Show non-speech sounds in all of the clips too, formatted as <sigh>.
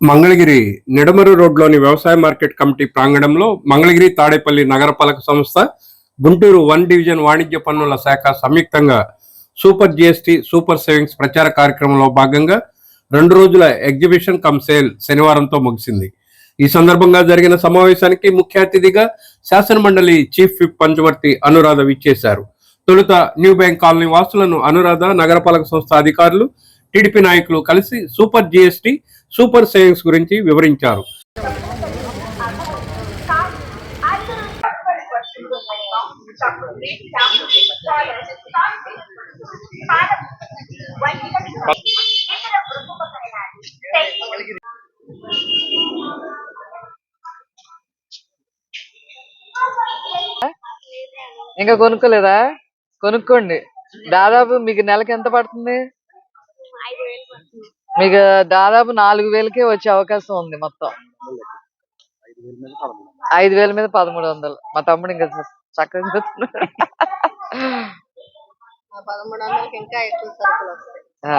మంగళగిరి నిడమరు రోడ్లోని వ్యవసాయ market committee ప్రాంగణంలో మంగళగిరి తాడేపల్లి నగరపాలక సంస్థ గుంటూరు వన్ డివిజన్ వాణిజ్య పన్నుల శాఖ సంయుక్తంగా సూపర్ జిఎస్టి సూపర్ సేవింగ్స్ ప్రచార కార్యక్రమంలో భాగంగా రెండు రోజుల ఎగ్జిబిషన్ కమ్ సేల్ శనివారంతో ముగిసింది. ఈ సందర్భంగా జరిగిన సమావేశానికి ముఖ్య అతిథిగా శాసన మండలి చీఫ్ విప్ పంచవర్తి అనురాధ విచ్చేశారు. తొలుత న్యూ బ్యాంక్ కాలనీ వాసులను అనురాధ నగరపాలక సంస్థ అధికారులు టీడీపీ నాయకులు కలిసి సూపర్ జిఎస్టి సూపర్ సేవింగ్స్ గురించి వివరించారు. ఇంకా కొనుక్కోలేదా? కొనుక్కోండి. దాదాపు మీకు నెలకి ఎంత పడుతుంది? మీకు దాదాపు నాలుగు వేలకే వచ్చే అవకాశం ఉంది మొత్తం. ఐదు వేల మీద పదమూడు వందలు. మా తమ్ముడు ఇంకా చక్కగా ఆ.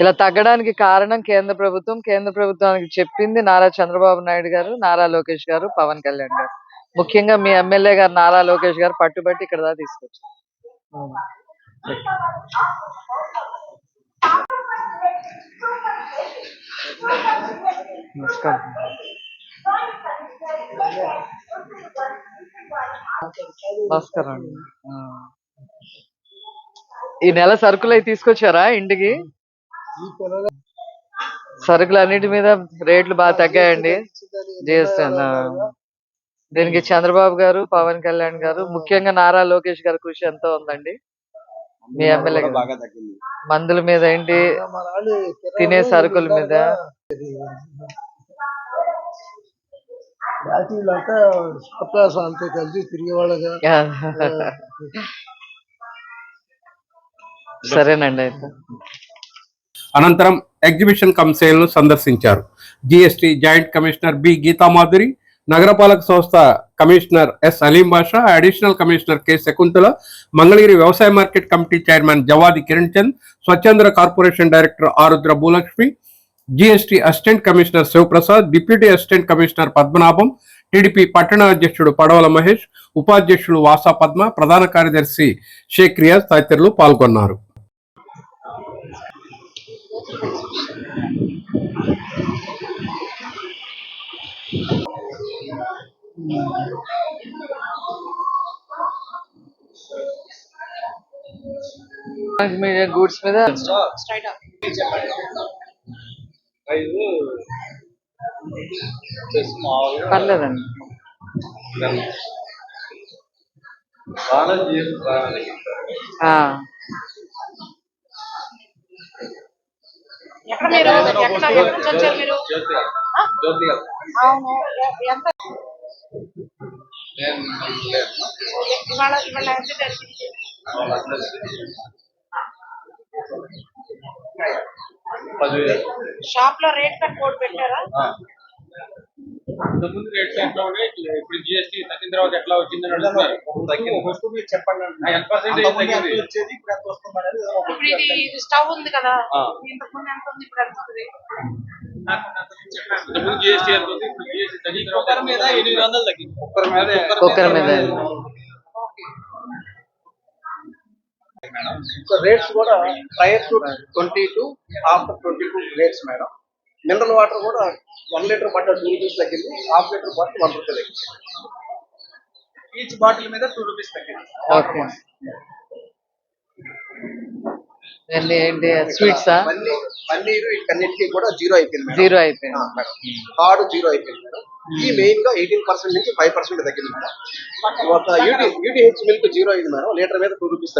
ఇలా తగ్గడానికి కారణం కేంద్ర ప్రభుత్వం. కేంద్ర ప్రభుత్వానికి చెప్పింది నారా చంద్రబాబు నాయుడు గారు నారా లోకేష్ గారు పవన్ కళ్యాణ్ గారు. ముఖ్యంగా మీ ఎమ్మెల్యే గారు నారా లోకేష్ గారు పట్టుబట్టి ఇక్కడ దాకా తీసుకొచ్చారు. నమస్కారం. నమస్కారం. అండి ఈ నెల సరుకులు అవి తీసుకొచ్చారా ఇంటికి? సరుకులు అన్నిటి మీద రేట్లు బాగా తగ్గాయండి. జిఎస్టీ దీనికి చంద్రబాబు గారు పవన్ కళ్యాణ్ గారు ముఖ్యంగా నారా లోకేష్ గారి కృషి ఎంతో ఉందండి. మీ ఎమ్మెల్యే. బాగా తగ్గింది. మందుల మీద ఏంటి? తినే సరుకుల మీద. కలిసి తిరిగేవాళ్ళగా. <laughs> సరేనండి అయితే. అనంతరం ఎగ్జిబిషన్ కమ్ సేల్ను సందర్శించారు. GST joint commissioner B Geethamadhuri నగరపాలక సంస్థ commissioner S Aleem Basha additional commissioner K Shakuntala Mangalagiri వ్యవసాయ market committee chairman Jawadi Kiran Chand స్వచ్ఛంద్ర corporation director Arudra Bhulakshmi GST assistant commissioner Sivaprasad deputy assistant commissioner Padmanabham TDP పట్టణ అధ్యక్షుడు పడవల మహేష్ ఉపాధ్యక్షుడు వాసా పద్మ ప్రధాన కార్యదర్శి షేక్ రియాజ్ తదితరులు పాల్గొన్నారు. మీడియా గూడ్స్ మీద పర్లేదండి ఎక్కడ మీరు ఎక్కడ ఎక్కడ నుంచి వచ్చారు మీరు అవును ఎంత ఇవాళ ఇవాళ ఎంత జరిగింది షాప్లో రేట్ కార్డ్ కోడ్ పెట్టారా ముందు రేట్స్ ఎట్లా ఉన్నాయి ఇప్పుడు జిఎస్టీ తగ్గిన తర్వాత ఎట్లా వచ్చిందని అడుగుతున్నారు? చెప్పండి ఎంత పర్సెంటేజ్ తగ్గింది? వచ్చేది ఇప్పుడు ఎంత వస్తుంది అనేది ఇప్పుడు ఇది స్టవ్ ఉంది కదా. ఎంత ఉంది ఇప్పుడు ఎంత ఉంది? ముందు జిఎస్టీ ఎంత ఉంది ఇప్పుడు జిఎస్టీ తగ్గిన తర్వాత మీద ఎనిమిది వందలు తగ్గింది. కుక్కర్ మీద కుక్కర్ మీద. రేట్స్ కూడా prior to twenty two after twenty two rates madam mineral water కూడా one litre bottle two rupees తగ్గింది half litre bottle one rupee తగ్గింది. ఈచ్ బాటిల్ మీద టూ రూపీస్ తగ్గింది. ఓకే. ఏంటి స్వీట్సా? పన్నీర్ పన్నీర్ వీటన్నిటికీ కూడా జీరో అయిపోయింది. జీరో అయిపోయింది. కార్డు జీరో అయిపోయింది మేడం. ఈ మెయిన్గా ఎయిటీన్ పర్సెంట్ నుంచి ఫైవ్ పర్సెంట్ తగ్గింది మేడం. ఒక యూటీ యూటీహెచ్ మిల్క్ జీరో అయింది మేడం. లీటర్ మీద టూ రూపీస్.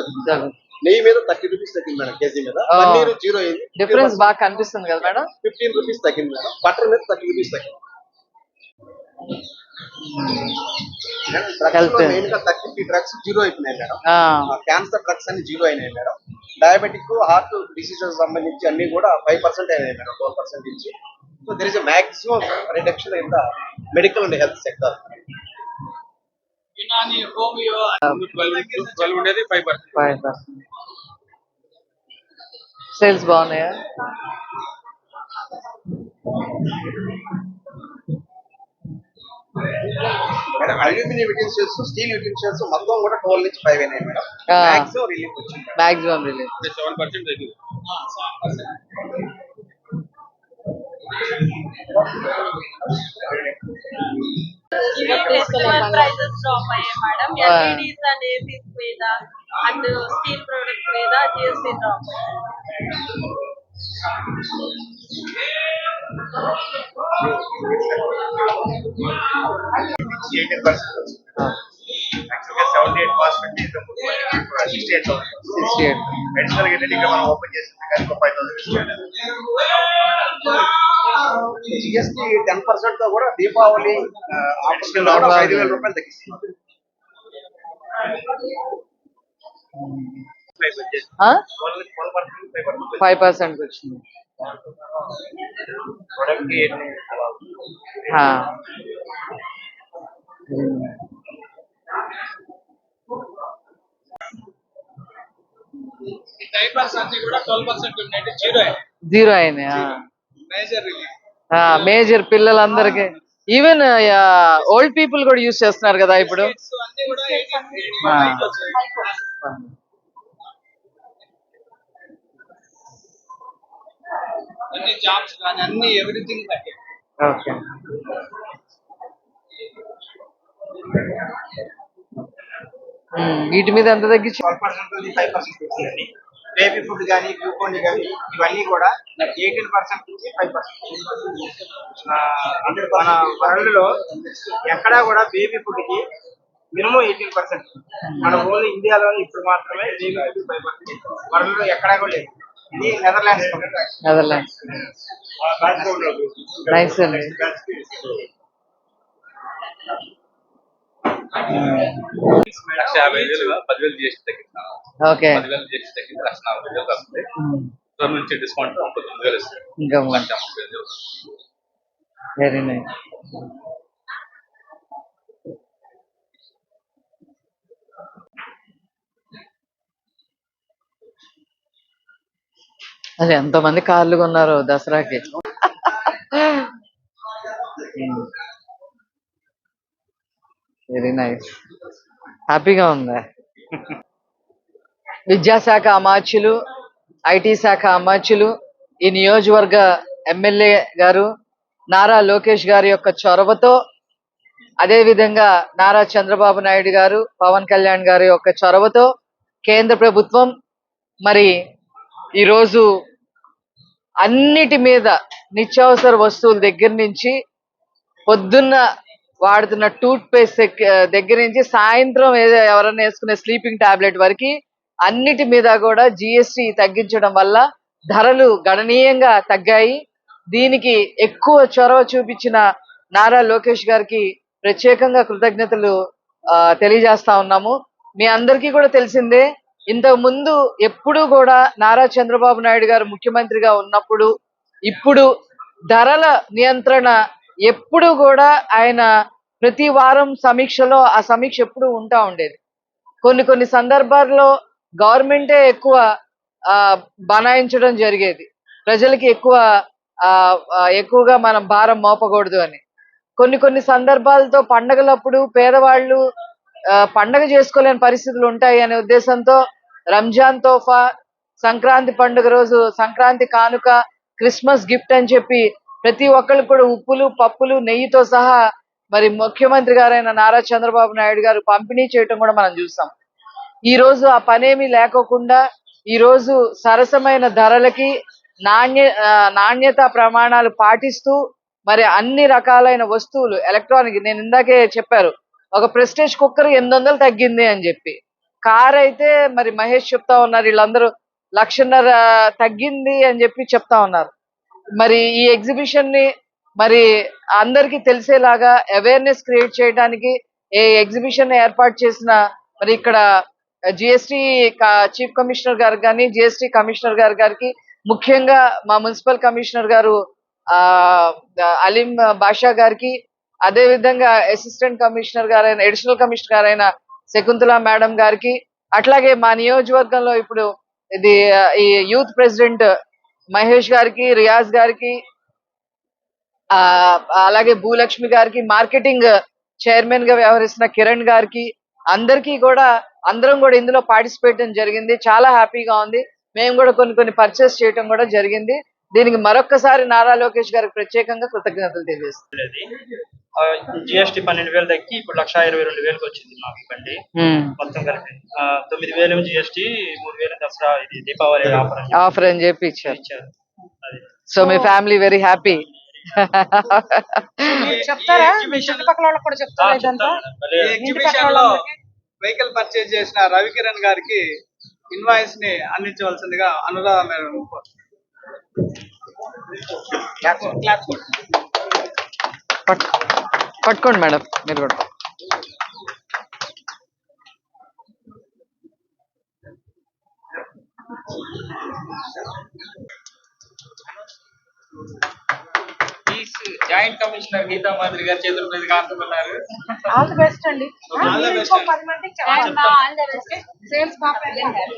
నెయ్యి మీద థర్టీ రూపీస్ తగ్గింది మేడం కేజీ మీద. ఆ. పన్నీర్ జీరో అయింది. డిఫరెన్స్ బాగా కనిపిస్తుంది కదా మేడం? ఫిఫ్టీన్ రూపీస్ తగ్గింది మేడం. బటర్ మీద థర్టీ రూపీస్ తగ్గింది. Health. మెయిన్గా థర్టీ డ్రగ్స్ జీరో అయిపోయినాయి మేడం. ఆ, క్యాన్సర్ డ్రగ్స్ అన్ని జీరో అయినాయి మేడం. డయాబెటిక్ హార్ట్ డిసీజెస్ సంబంధించి అన్ని కూడా ఫైవ్ పర్సెంట్ అయినాయి మేడం ట్వెల్వ్ పర్సెంట్ నుంచి. So there is maximum reduction in the medical and health sector twelve ఉండేది five percent five percent. Sales బాగున్నాయా madam aluminium utensils steel utensils మొత్తం కూడా twelve నుంచి ఫైవ్ అయినాయి మేడం. ఆ. మ్యాక్సిమం రిలీఫ్ వచ్చింది? Madam. Maximum release seven percent తగ్గింది festival prices drop అయ్యాయి madam Ah. LEDs and ACs మీద అండ్ స్టీల్ ప్రొడక్ట్స్ మీద జిఎస్టీ డ్రాప్ ఎయిటీన్ పర్సెంట్ యాక్చువల్గా seventy eight percent sixty eight sixty eight అడిషనల్గా ఇంకా మనం ఓపెన్ చేసింది కానీ ఒక ఫైవ్ థౌసండ్ జిఎస్టీ టెన్ పర్సెంట్తో కూడా దీపావళి ఆఫర్ ఐదు వేల రూపాయలు తగ్గిస్తుంది twelve percent five percent five percent వచ్చింది ప్రొడక్ట్కి ఆ. డైపర్స్ అన్ని కూడా ట్వెల్వ్ పర్సెంట్ ఉన్నాయి జీరో జీరో అయినాయి మేజర్ రిలీఫ్ మేజర్ పిల్లలందరికి. ఈవెన్ ఓల్డ్ పీపుల్ కూడా యూస్ చేస్తున్నారు కదా ఇప్పుడు. అన్ని కూడా ఆ. అన్ని జాబ్స్ కానీ అన్ని ఎవ్రీథింగ్ తగ్గాయి ఓకే. వీటి మీద ఎంత తగ్గించి బేబీ ఫుడ్ కానీ గ్లూకోన్ కానీ ఇవన్నీ కూడా ఎయిటీన్ పర్సెంట్ నుంచి ఫైవ్ పర్సెంట్. మన వరల్డ్లో ఎక్కడా కూడా బేబీ ఫుడ్కి మినిమం ఎయిటీన్ పర్సెంట్. మన ఓన్లీ ఇండియాలో ఇప్పుడు మాత్రమే బేబీ ఫుడ్ ఫైవ్ పర్సెంట్. వరల్డ్లో ఎక్కడా కూడా లేదు. ఇది నెదర్లాండ్స్ నెదర్లాండ్స్. నైస్ అండి. లక్ష యాభై వేలు పదివేలు చేసి తగ్గిస్తాను ఓకే. పదివేలు చేసి తగ్గింది లక్ష నలభై వేలు వస్తుంది దాని నుంచి డిస్కౌంట్ ముప్పై తొమ్మిది వేలు ఇస్తుంది ఇంకా లక్ష ముప్పై వేలు వెరీ నైస్ అది ఎంతమంది కార్లు కొన్నారు దసరాకి. వెరీ నైస్ హ్యాపీగా ఉందా? విద్యాశాఖ అమాత్యులు ఐటీ శాఖ అమాత్యులు ఈ నియోజకవర్గ ఎమ్మెల్యే గారు నారా లోకేష్ గారి యొక్క చొరవతో అదే విధంగా నారా చంద్రబాబు నాయుడు గారు పవన్ కళ్యాణ్ గారి యొక్క చొరవతో కేంద్ర ప్రభుత్వం మరి ఈరోజు అన్నిటి మీద నిత్యావసర వస్తువుల దగ్గర నుంచి పొద్దున్న వాడుతున్న టూత్ పేస్ట్ దగ్గర నుంచి సాయంత్రం ఏదో ఎవరైనా వేసుకునే స్లీపింగ్ టాబ్లెట్ వరకు అన్నిటి మీద కూడా జిఎస్టి తగ్గించడం వల్ల ధరలు గణనీయంగా తగ్గాయి. దీనికి ఎక్కువ చొరవ చూపించిన నారా లోకేష్ గారికి ప్రత్యేకంగా కృతజ్ఞతలు ఆ, తెలియజేస్తా ఉన్నాము. మీ అందరికీ కూడా తెలిసిందే ఇంతకు ముందు ఎప్పుడు కూడా నారా చంద్రబాబు నాయుడు గారు ముఖ్యమంత్రిగా ఉన్నప్పుడు ఇప్పుడు ధరల నియంత్రణ ఎప్పుడు కూడా ఆయన ప్రతి వారం సమీక్షలో ఆ సమీక్ష ఎప్పుడు ఉంటా ఉండేది. కొన్ని కొన్ని సందర్భాల్లో గవర్నమెంటే ఎక్కువ ఆ, బనాయించడం జరిగేది. ప్రజలకి ఎక్కువ ఆ, ఎక్కువగా మనం భారం మోపకూడదు అని. కొన్ని కొన్ని సందర్భాలతో పండగలప్పుడు పేదవాళ్ళు ఆ, పండగ చేసుకోలేని పరిస్థితులు ఉంటాయి అనే ఉద్దేశంతో రంజాన్ తోఫా సంక్రాంతి పండుగ రోజు సంక్రాంతి కానుక క్రిస్మస్ గిఫ్ట్ అని చెప్పి ప్రతి ఒక్కరు కూడా ఉప్పులు పప్పులు నెయ్యితో సహా మరి ముఖ్యమంత్రి గారైన నారా చంద్రబాబు నాయుడు గారు పంపిణీ చేయటం కూడా మనం చూసాం. ఈ రోజు ఆ పనేమీ లేకోకుండా ఈ రోజు సరసమైన ధరలకి నాణ్య నాణ్యత ప్రమాణాలు పాటిస్తూ మరి అన్ని రకాలైన వస్తువులు ఎలక్ట్రానిక్ నేను ఇందాకే చెప్పారు ఒక ప్రెస్టేజ్ కుక్కర్ ఎనిమిది వందలు తగ్గింది అని చెప్పి. కార్ అయితే మరి మహేష్ చెప్తా ఉన్నారు వీళ్ళందరూ లక్షన్నర తగ్గింది అని చెప్పి చెప్తా ఉన్నారు. మరి ఈ ఎగ్జిబిషన్ని మరి అందరికీ తెలిసేలాగా అవేర్నెస్ క్రియేట్ చేయడానికి ఏ ఎగ్జిబిషన్ ఏర్పాటు చేసిన మరి ఇక్కడ జిఎస్టి చీఫ్ కమిషనర్ గారు కానీ జిఎస్టి కమిషనర్ గారు గారికి ముఖ్యంగా మా మున్సిపల్ కమిషనర్ గారు అలీం బాషా గారికి అదే విధంగా అసిస్టెంట్ కమిషనర్ గారైన అడిషనల్ కమిషనర్ గారైన శకుంతల మేడం గారికి అట్లాగే మా నియోజకవర్గంలో ఇప్పుడు ఇది ఈ యూత్ ప్రెసిడెంట్ మహేష్ గారికి రియాజ్ గారికి ఆ అలాగే భూలక్ష్మి గారికి మార్కెటింగ్ చైర్మన్గా వ్యవహరిస్తున్న కిరణ్ గారికి అందరికీ కూడా అందరం కూడా ఇందులో పార్టిసిపేట్ జరిగింది. చాలా హ్యాపీగా ఉంది. మేము కూడా కొన్ని కొన్ని పర్చేస్ చేయడం కూడా జరిగింది. దీనికి మరొక్కసారి నారా లోకేష్ గారికి ప్రత్యేకంగా కృతజ్ఞతలు తెలియజేస్తాం జిఎస్టీ పన్నెండు వేలు తగ్గి ఇప్పుడు లక్ష ఇరవై రెండు వేలకు వచ్చింది మాకు బండి. మొత్తం కలిపి. తొమ్మిది వేలు జిఎస్టీ మూడు వేలు దసరా ఇది దీపావళి ఆఫర్ అని ఆఫర్ అని చెప్పి ఇచ్చారు. సో మీ ఫ్యామిలీ వెరీ హ్యాపీ చెప్తారా? చుట్టుపక్కల వాళ్ళకి కూడా చెప్తారా? వెహికల్ పర్చేజ్ చేసిన రవికిరణ్ గారికి ఇన్వాయిస్ని అందించవలసిందిగా అనురాధ మేడం పట్టుకోండి మేడం. మీరు కూడా జాయింట్ కమిషనర్ గీతా మాదిరి గారి చేతుల మీద కాంతున్నారు ఆల్ ది బెస్ట్ అండి. ఆ, All the మీరు best ఇంకో అండి. పది మందికి చెప్పాలి సేల్స్ బాగా పెరగాలి.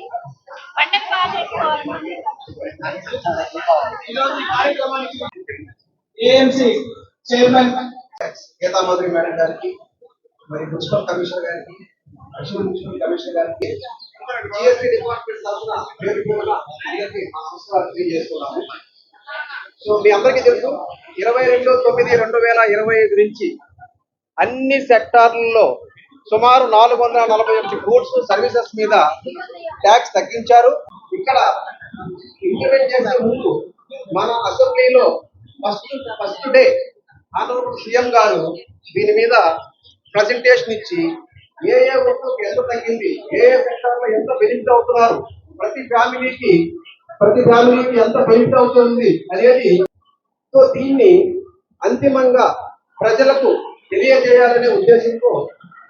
AMC chairman Geetha Madhuri madam గారికి మరి మున్సిపల్ కమిషనర్ గారికి అడిషనల్ మున్సిపల్ కమిషనర్ గారికి జిఎస్టీ డిపార్ట్మెంట్ తరఫున అందరికీ మా నమస్కారాలు తెలియజేస్తున్నాము. సో మీ అందరికీ తెలుసు ఇరవై రెండు తొమ్మిది రెండు వేల ఇరవై ఐదు నుంచి అన్ని సెక్టార్లలో సుమారు నాలుగు వందల నలభై ఒకటి గూడ్స్ సర్వీసెస్ మీద ట్యాక్స్ తగ్గించారు. ఇక్కడ ఇంప్లిమెంట్ చేసే ముందు మన అసెంబ్లీలో first first day honourable CM గారు దీని మీద ప్రజెంటేషన్ ఇచ్చి ఏ ఏ వస్తువుకి ఎంత తగ్గింది ఏ ఏ సెక్టార్లో ఎంత బెనిఫిట్ అవుతున్నారు ప్రతి ఫ్యామిలీకి ప్రతి ఫ్యామిలీకి ఎంత బెనిఫిట్ అవుతుంది అనేది సో దీన్ని అంతిమంగా ప్రజలకు తెలియజేయాలనే ఉద్దేశంతో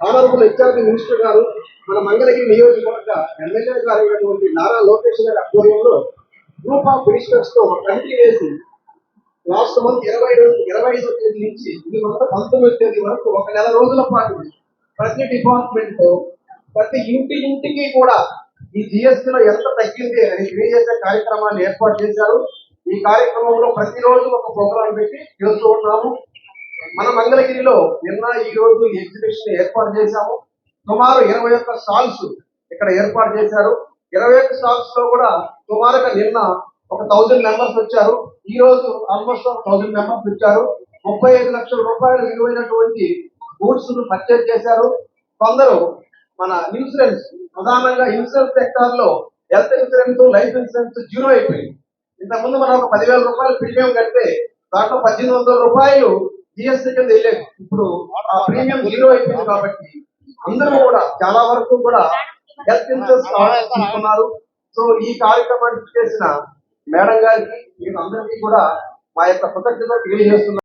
ఆనరబుల్ హెచ్ఆర్డి మినిస్టర్ గారు మన మంగళగిరి నియోజకవర్గ ఎమ్మెల్యే గారు అయినటువంటి నారా లోకేష్ గారి ఆధ్వర్యంలో గ్రూప్ ఆఫ్ మినిస్టర్స్తో ఒక కమిటీ వేసి లాస్ట్ మంత్ ఇరవై ఇరవై ఐదో తేదీ నుంచి ఈ మంత్ పంతొమ్మిది తేదీ వరకు ఒక నెల రోజుల పాటు ప్రతి డిపార్ట్మెంట్తో ప్రతి ఇంటి ఇంటికి కూడా ఈ జిఎస్టీలో ఎంత తగ్గింది అని తెలియజేసే కార్యక్రమాన్ని ఏర్పాటు చేశారు. ఈ కార్యక్రమంలో ప్రతిరోజు ఒక ప్రోగ్రాం పెట్టి చేస్తూ ఉన్నాము మన మంగళగిరిలో నిన్న ఈ రోజు ఎగ్జిబిషన్ ఏర్పాటు చేశాము. సుమారు ఇరవై ఒక్క స్టాల్స్ ఇక్కడ ఏర్పాటు చేశారు. ఇరవై ఒక్క స్టాల్స్లో కూడా సుమారుగా నిన్న ఒక థౌజండ్ మెంబర్స్ వచ్చారు. ఈ రోజు ఆల్మోస్ట్ థౌజండ్ మెంబర్స్ వచ్చారు. ముప్పై ఐదు లక్షల రూపాయలు విలువైనటువంటి గూడ్స్ పర్చేజ్ చేశారు. కొందరు మన ఇన్సూరెన్స్ ప్రధానంగా ఇన్సూరెన్స్ సెక్టార్లో health insurance life insurance zero అయిపోయింది. ఇంతకుముందు మనం ఒక పదివేల రూపాయలు ప్రీమియం కడితే దాంట్లో పద్దెనిమిది వందల రూపాయలు జిఎస్టీ కింద వెళ్ళేది ఇప్పుడు ఆ ప్రీమియం జీరో అయిపోయింది కాబట్టి అందరూ కూడా చాలా వరకు కూడా హెల్త్ ఇన్సూరెన్స్ కవరేజ్ తీసుకున్నారు సో ఈ కార్యక్రమానికి చేసిన మేడం గారికి మీకు అందరికీ కూడా మా యొక్క కృతజ్ఞత తెలియజేస్తున్నాం.